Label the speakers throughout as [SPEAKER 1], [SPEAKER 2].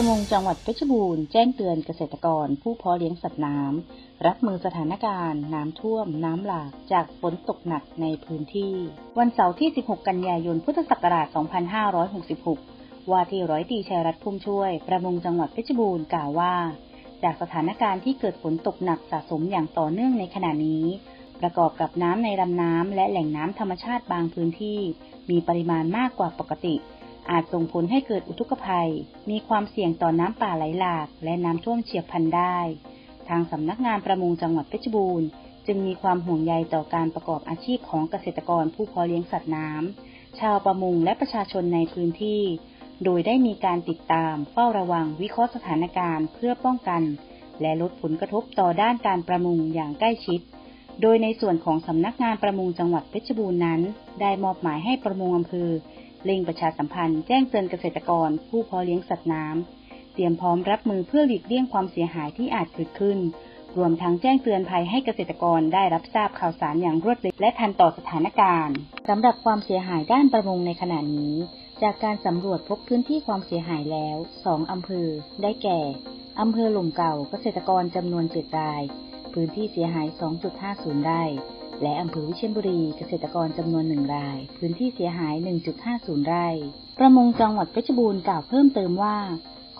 [SPEAKER 1] ประมงจังหวัดเพชรบูรณ์แจ้งเตือนเกษตรกร ผู้เพาะเลี้ยงสัตว์น้ำรับมือสถานการณ์ น้ำท่วม น้ำหลากจากฝนตกหนักในพื้นที่ วันเสาร์ที่ 16 กันยายน พุทธศักราช 2566 ว่าที่ร้อยตีชัยรัตน์พุ่มช่วย ประมงจังหวัดเพชรบูรณ์กล่าวว่า จากสถานการณ์ที่เกิดฝนตกหนักสะสมอย่างต่อเนื่องในขณะนี้ ประกอบกับน้ำในลำน้ำและแหล่งน้ำธรรมชาติบางพื้นที่ มีปริมาณมากกว่าปกติ อาจส่งผลให้เกิดอุทกภัย มีความเสี่ยงต่อน้ำป่าไหลหลาก และน้ำท่วมเฉียบพลันได้ ทางสำนักงานประมงจังหวัดเพชรบูรณ์ จึงมีความห่วงใยต่อการประกอบอาชีพของเกษตรกรผู้เพาะเลี้ยงสัตว์น้ำ ชาวประมงและประชาชนในพื้นที่ โดยได้มีการติดตามเฝ้าระวังวิเคราะห์สถานการณ์เพื่อป้องกัน และลดผลกระทบต่อด้านการประมงอย่างใกล้ชิดโดยในส่วนของสำนักงานประมงจังหวัดเพชรบูรณ์นั้น ได้มอบหมายให้ประมงอำเภอ เร่งประชาสัมพันธ์แจ้งเตือนเกษตรกร ผู้เพาะเลี้ยงสัตว์น้ำ เตรียมพร้อมรับมือเพื่อหลีกเลี่ยงความเสียหายที่อาจเกิดขึ้น รวมทั้งแจ้งเตือนภัยให้เกษตรกรได้รับทราบข่าวสารอย่างรวดเร็วและทันต่อสถานการณ์สำหรับความเสียหายด้านประมงในขณะนี้ จากการสำรวจพบพื้นที่ความเสียหายแล้ว 2อำเภอ ได้แก่อำเภอหล่มเก่าเกษตรกรจำนวน7ราย พื้นที่เสียหาย 2.50 ไร่ และอำเภอวิเชียรบุรีเกษตรกรจำนวนหนึ่งราย พื้นที่เสียหาย 1.50 ไร่ ประมงจังหวัดเพชรบูรณ์กล่าวเพิ่มเติมว่า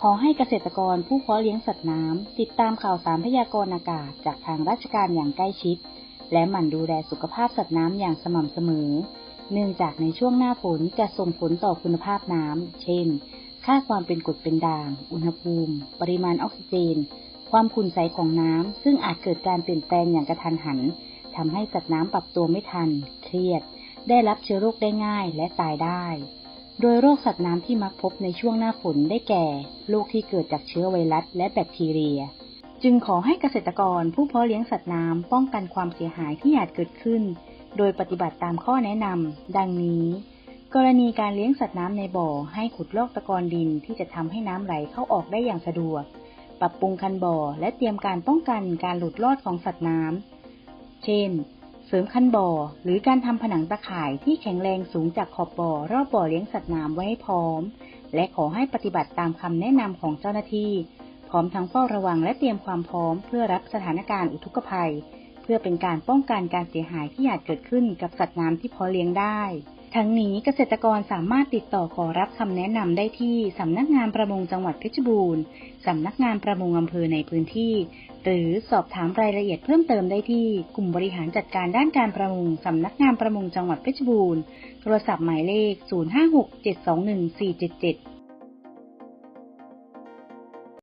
[SPEAKER 1] ขอให้เกษตรกรผู้เพาะเลี้ยงสัตว์น้ำติดตามข่าวสารพยากรณ์อากาศจากทางราชการอย่างใกล้ชิด และหมั่นดูแลสุขภาพสัตว์น้ำอย่างสม่ำเสมอ เนื่องจากในช่วงหน้าฝนจะส่งผลต่อคุณภาพน้ำเช่น ค่าความเป็นกรดเป็นด่าง อุณหภูมิ ปริมาณออกซิเจน ความขุ่นใสของน้ำซึ่งอาจเกิดการเปลี่ยนแปลงอย่างกระทันหัน ทำให้สัตว์น้ำปรับตัวไม่ทัน เครียด ได้รับเชื้อโรคได้ง่ายและตายได้ โดยโรคสัตว์น้ำที่มักพบในช่วงหน้าฝนได้แก่ โรคที่เกิดจากเชื้อไวรัสและแบคทีเรีย จึงขอให้เกษตรกรผู้เพาะเลี้ยงสัตว์น้ำป้องกันความเสียหายที่อาจเกิดขึ้น โดยปฏิบัติตามข้อแนะนำดังนี้กรณีการเลี้ยงสัตว์น้ำในบ่อ ให้ขุดลอกตะกอนดินที่จะทำให้น้ำไหลเข้าออกได้อย่างสะดวก ปรับปรุงคันบ่อและเตรียมการป้องกันการหลุดรอดของสัตว์น้ำ เช่น เสริมคันบ่อ หรือการทำผนังตะข่ายที่แข็งแรงสูงจากขอบบ่อ รอบบ่อเลี้ยงสัตว์น้ำไว้ให้พร้อม และขอให้ปฏิบัติตามคำแนะนำของเจ้าหน้าที่ พร้อมทั้งเฝ้าระวังและเตรียมความพร้อมเพื่อรับสถานการณ์อุทกภัย เพื่อเป็นการป้องกันการเสียหายที่อาจเกิดขึ้นกับสัตว์น้ำที่พอเลี้ยงได้ ทั้งนี้เกษตรกรสามารถติดต่อขอรับคำแนะนำได้ที่สำนักงานประมงจังหวัดเพชรบูรณ์สำนักงานประมงอำเภอในพื้นที่ หรือสอบถามรายละเอียดเพิ่มเติมได้ที่กลุ่มบริหารจัดการด้านการประมงสำนักงานประมงจังหวัดเพชรบูรณ์ โทรศัพท์หมายเลข 056 721 477